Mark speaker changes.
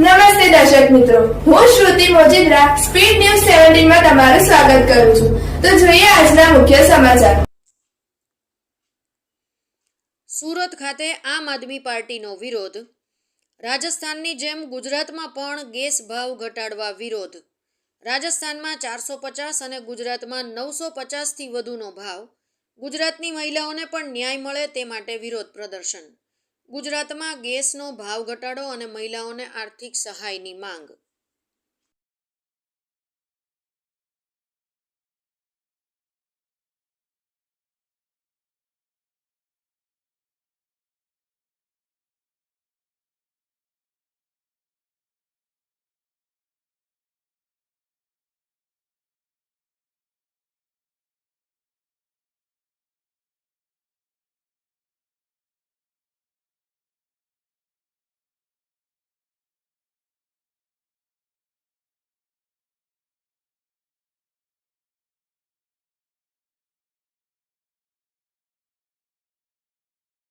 Speaker 1: નમસ્તે દર્શક મિત્રો. હું શ્રુતિ મોજીદ્રા, સ્પીડ ન્યૂઝ સેવન્ટીનમાં તમારું સ્વાગત કરું છું. તો જોઈએ આજના મુખ્ય સમાચાર.
Speaker 2: સુરત ખાતે આમ આદમી પાર્ટીનો વિરોધ. રાજસ્થાનની જેમ ગુજરાતમાં પણ ગેસ ભાવ ઘટાડવા વિરોધ. રાજસ્થાનમાં ચારસો પચાસ અને ગુજરાતમાં નવસો પચાસથી વધુનો ભાવ. ગુજરાતની મહિલાઓને પણ ન્યાય મળે તે માટે વિરોધ પ્રદર્શન. ગુજરાતમાં ગેસનો ભાવ ઘટાડો અને મહિલાઓને આર્થિક સહાયની માંગ